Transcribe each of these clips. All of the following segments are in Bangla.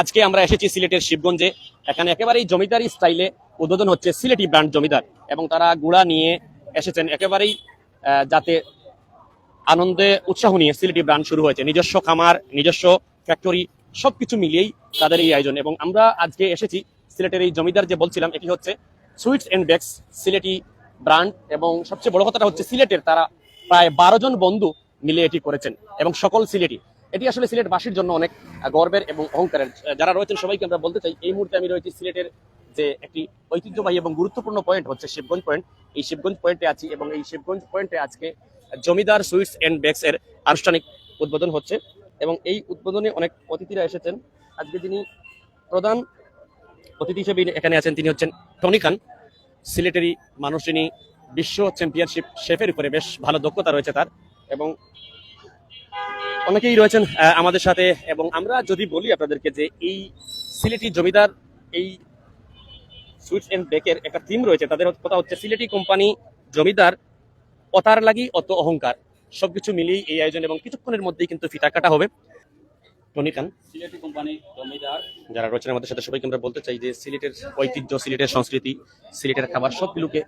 আজকে আমরা এসেছি সিলেটের শিবগঞ্জে। এখানে একেবারেই জমিদারি স্টাইলে উদ্বোধন হচ্ছে সিলেটি ব্র্যান্ড জমিদার এবং তারা গুড়া নিয়ে এসেছেন একেবারেই যাতে আনন্দে উৎসাহ নিয়ে সিলেটি ব্র্যান্ড শুরু হয়েছে। নিজস্ব খামার, নিজস্ব ফ্যাক্টরি সবকিছু মিলিয়েই তাদের এই আয়োজন এবং আমরা আজকে এসেছি সিলেটের এই জমিদার যে বলছিলাম, এটি হচ্ছে sweets and bakes Sylheti brand এবং সবচেয়ে বড় কথাটা হচ্ছে সিলেটের তারা প্রায় বারো জন বন্ধু মিলে এটি করেছেন এবং সকল সিলেটি এটি আসলে সিলেটবাসীর জন্য অনেক গর্বের এবং অহংকারের। যারা রয়েছেন সবাইকে আমরা বলতে চাই, এই মুহূর্তে আমি রয়েছি সিলেটের যে একটি ঐতিহ্যবাহী এবং গুরুত্বপূর্ণ পয়েন্ট হচ্ছে শিবগঞ্জ পয়েন্ট এই শিবগঞ্জ পয়েন্টে আছি এবং এই শিবগঞ্জ পয়েন্টে আজকে জমিদার সুইটস এন্ড বেক্স এর আনুষ্ঠানিক উদ্বোধন হচ্ছে এবং এই উদ্বোধনে অনেক অতিথিরা এসেছেন। আজকে যিনি প্রধান অতিথি হিসেবে এখানে আছেন তিনি হচ্ছেন টনি খান। সিলেটেরই মানুষ যিনি বিশ্ব চ্যাম্পিয়নশিপ শেফের উপরে বেশ ভালো দক্ষতা রয়েছে তার এবং অনেকেই রয়েছেন আমাদের সাথে এবং আমরা যদি বলি আপনাদেরকে যে এই সিলেটি জমিদার এই সুইটস এন্ড বেকের একটা থিম রয়েছে তাদের কথা হচ্ছে সিলেটি কোম্পানি জমিদার অতার লাগি অত অহংকার। সবকিছু মিলিয়ে এই আয়োজন এবং কিছুক্ষণের মধ্যেই কিন্তু ফিতা কাটা হবে। টনি খান। সিলেটি কোম্পানি জমিদার। যারা রয়েছেন আমাদের সাথে সবাইকে আমরা বলতে চাই যে সিলেটের ঐতিহ্য সিলেটের সংস্কৃতি সিলেটের খাবার সবগুলোকে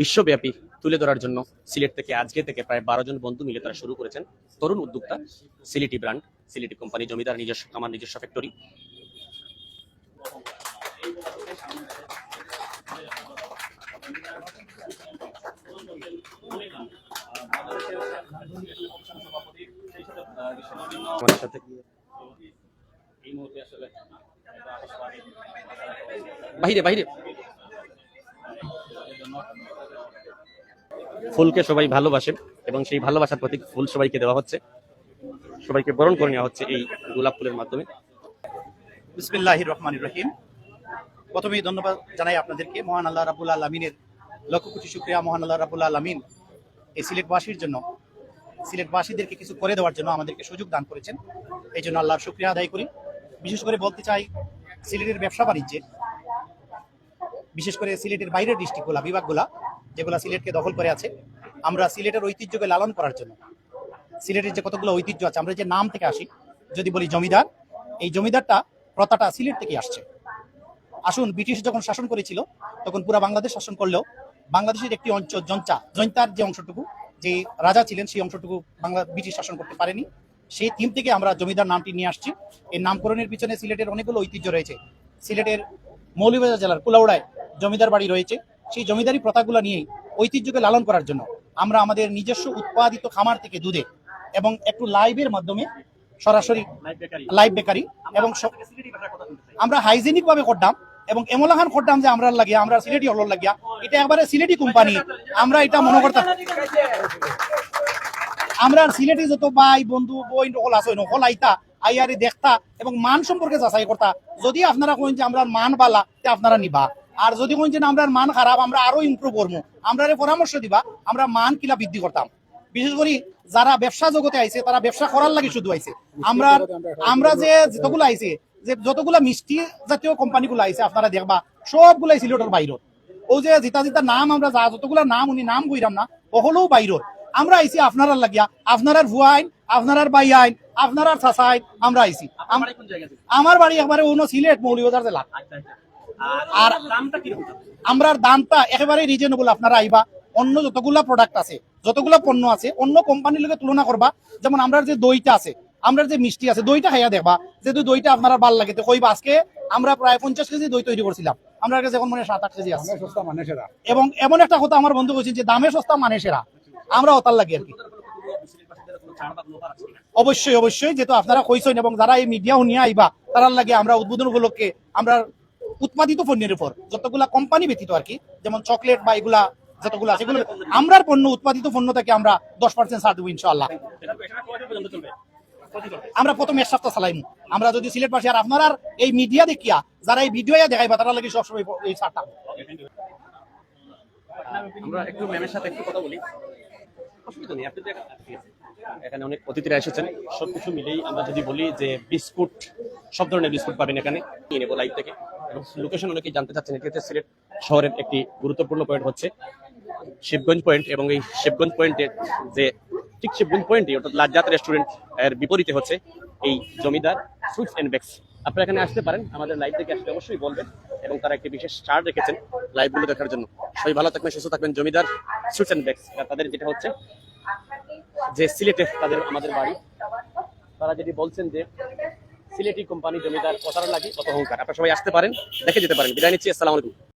বিশ্বব্যাপী তুলে ধরার জন্য সিলেট থেকে আজকে থেকে প্রায় বারো জন বন্ধু মিলে তারা শুরু করেছেন তরুণ উদ্যোক্তা সিলেটি ব্র্যান্ড, সিলেটি কোম্পানি জমিদার নিজস্ব, আমার নিজস্ব ফ্যাক্টরি। বাহিরে বাহিরে। ফুলকে সবাই ভালোবাসে এবং সেই ভালোবাসার প্রতীক ফুল সবাইকে দেওয়া হচ্ছে। সবাইকে বরণ করে নেওয়া হচ্ছে এই গোলাপ ফুলের মাধ্যমে। বিসমিল্লাহ রহমান রহিম। প্রথমেই ধন্যবাদ জানাই আপনাদেরকে। মহান আল্লাহ রাবুল আলমিনের লক্ষ কোটি শুক্রিয়া। মহান আল্লাহ রাবুল আলমিন এই সিলেটবাসীর জন্য, সিলেটবাসীদেরকে কিছু করে দেওয়ার জন্য আমাদেরকে সুযোগ দান করেছেন। এই জন্য আল্লাহর শুক্রিয়া আদায় করি। বিশেষ করে বলতে চাই, সিলেটের ব্যবসা বাণিজ্যে বিশেষ করে সিলেটের বাইরের ডিস্ট্রিক্টগুলা, বিভাগগুলা, যেগুলা সিলেটকে দখল করে আছে, আমরা সিলেটের ঐতিহ্যকে লালন করার জন্য। সিলেটের যে কতগুলো ঐতিহ্য আছে, আমরা যে নাম থেকে আসি, যদি বলি জমিদার, এই জমিদারটা প্রথাটা সিলেট থেকে আসছে। আসুন, ব্রিটিশ যখন শাসন করেছিল, তখন পুরো বাংলাদেশ শাসন করলেও, বাংলাদেশের একটি অঞ্চল, জঞ্চা, জৈন্তার যে অংশটুকু, যে রাজা ছিলেন, সেই অংশটুকু বাংলা, ব্রিটিশ শাসন করতে পারেনি। সেই থিম থেকে আমরা জমিদার নামটি নিয়ে আসছি। এই নামকরণের পিছনে সিলেটের অনেকগুলো ঐতিহ্য রয়েছে। সিলেটের মৌলভীবাজার জেলার কুলাউড়ায় জমিদার বাড়ি রয়েছে সেই জমিদারি প্রথাগুলো নিয়েই ঐতিহ্যকে লালন করার জন্য আমরা আমাদের নিজস্ব উৎপাদিত খামার থেকে দুধে এবং একটু লাইভের মাধ্যমে সরাসরি লাইভ বেকারি এবং আমরা হাইজেনিক ভাবে করতাম এবং এমলাখান করতাম যে আমরা লাগিয়া আমরা সিলেটি হল লাগিয়া। এটা একবারে সিলেটি কোম্পানি। আমরা এটা মনে করতাম। আমরা সিলেটি যত ভাই বন্ধু বই হল আছে হল আইতা আইয়ারি দেখতা এবং মান সম্পর্কে যাচাই করতা। যদি আপনারা কইন যে আমরা মান বালা তে আপনারা নিবা। আর যদি যে না, আমরা মান খারাপ আমরা আরও ইমপ্রুভ করব। আমরা পরামর্শ দিবা আমরা মান কিলা বৃদ্ধি করতাম। বিশেষ করে যারা ব্যবসা জগতে আইছে তারা ব্যবসা করার লাগে শুধু আইছে। আমরা আমরা যে যতগুলো আইছে যে যতগুলা মিষ্টি জাতীয় কোম্পানিগুলো আইছে আপনারা দেখবা সবগুলাই সিলেটের বাইরত ও যে জিতা জিতা নাম আমরা যা যতগুলা নাম উনি নাম কইরাম না ওহলেও বাইরত আমরা আইছি আপনারা লাগিয়া আপনারার ভুয়াইন আপনারার বাই আইন আপনারার চাচাই আমরা আইছি। আমার বাড়ি একবারে অন্য সিলেট মৌলিবাজার জেলা। আর আমরার দামটা একেবারে রিজনেবল আপনারা আইবা। অন্য যতগুলা প্রোডাক্ট আছে যতগুলা পণ্য আছে অন্য কোম্পানির লগে তুলনা করবা। যেমন আমরা যে দইটা আছে আমরা যে মিষ্টি আছে দইটা খাইয়া দেখবা যেহেতু দইটা আপনার ভালো লাগে তো কইবা আজকে আমরা প্রায় পঞ্চাশ কেজি দই তৈরি করছিলাম। আমরা কাছে এখন মনে সাত আট কেজি আছে। এবং এমন একটা কথা আমার বন্ধু বলছেন যে দামে সস্তা মানে সেরা। আমরা ওতার লাগে আর কি। অবশ্যই অবশ্যই যেহেতু আপনারা কইছেন এবং যারা এই মিডিয়া নিয়ে আইবা তারার লাগে আমরা উদ্বোধন উপলক্ষে আমরা উৎপাদিত পণ্যের উপর যতগুলা কোম্পানি ব্যতীত আর কি, যেমন চকলেট বা এগুলা যতগুলো আছে, এগুলো আমরার পণ্য, উৎপাদিত পণ্য থেকে আমরা দশ পার্সেন্ট ছাড় দেবো ইনশাল্লাহ আমরা প্রথম এক সপ্তাহ চালাইমু। আমরা যদি সিলেট পাশে আর আপনার এই মিডিয়া দেখিয়া, যারা এই ভিডিও দেখাইবা, তারা লাগে সবসময় এই ছাড়টা। আমরা একটু ম্যামের সাথে একটু কথা বলি। অসুবিধা নেই, আপনি এখানে অনেক অতিথিরা এসেছেন। সবকিছু মিলেই আমরা যদি বলি যে বিস্কুট, সব ধরনের বিস্কুট পাবেন এখানে। নিয়ে নেব লাইভ থেকে। এবং লোকেশন অনেকেই জানতে চাচ্ছেন, এটি হচ্ছে সিলেট শহরের একটি গুরুত্বপূর্ণ পয়েন্ট হচ্ছে শিবগঞ্জ পয়েন্ট এবং এই শিবগঞ্জ পয়েন্টের যে ঠিক শিবগঞ্জ পয়েন্টে অর্থাৎ লাজ্জাত রেস্টুরেন্টের বিপরীতে হচ্ছে এই জমিদার সুইটস এন্ড বেক্স আপনারা এখানে আসতে পারেন, আমাদের লাইভ থেকে আসলে অবশ্যই বলবেন এবং তারা একটি বিশেষ চার্ট রেখেছেন লাইভগুলো দেখার জন্য। সবাই ভালো থাকবেন, সুস্থ থাকবেন, জমিদার সুটস অ্যান্ড ব্যাগস তাদের যেটা হচ্ছে যে সিলেটে তাদের আমাদের বাড়ি। তারা যেটি বলছেন যে সিলেটি কোম্পানি জমিদার প্রচারণ লাগে কত অহংকার? আপনারা সবাই আসতে পারেন, দেখে যেতে পারেন। বিদায় নিচ্ছি, আসসালামু আলাইকুম।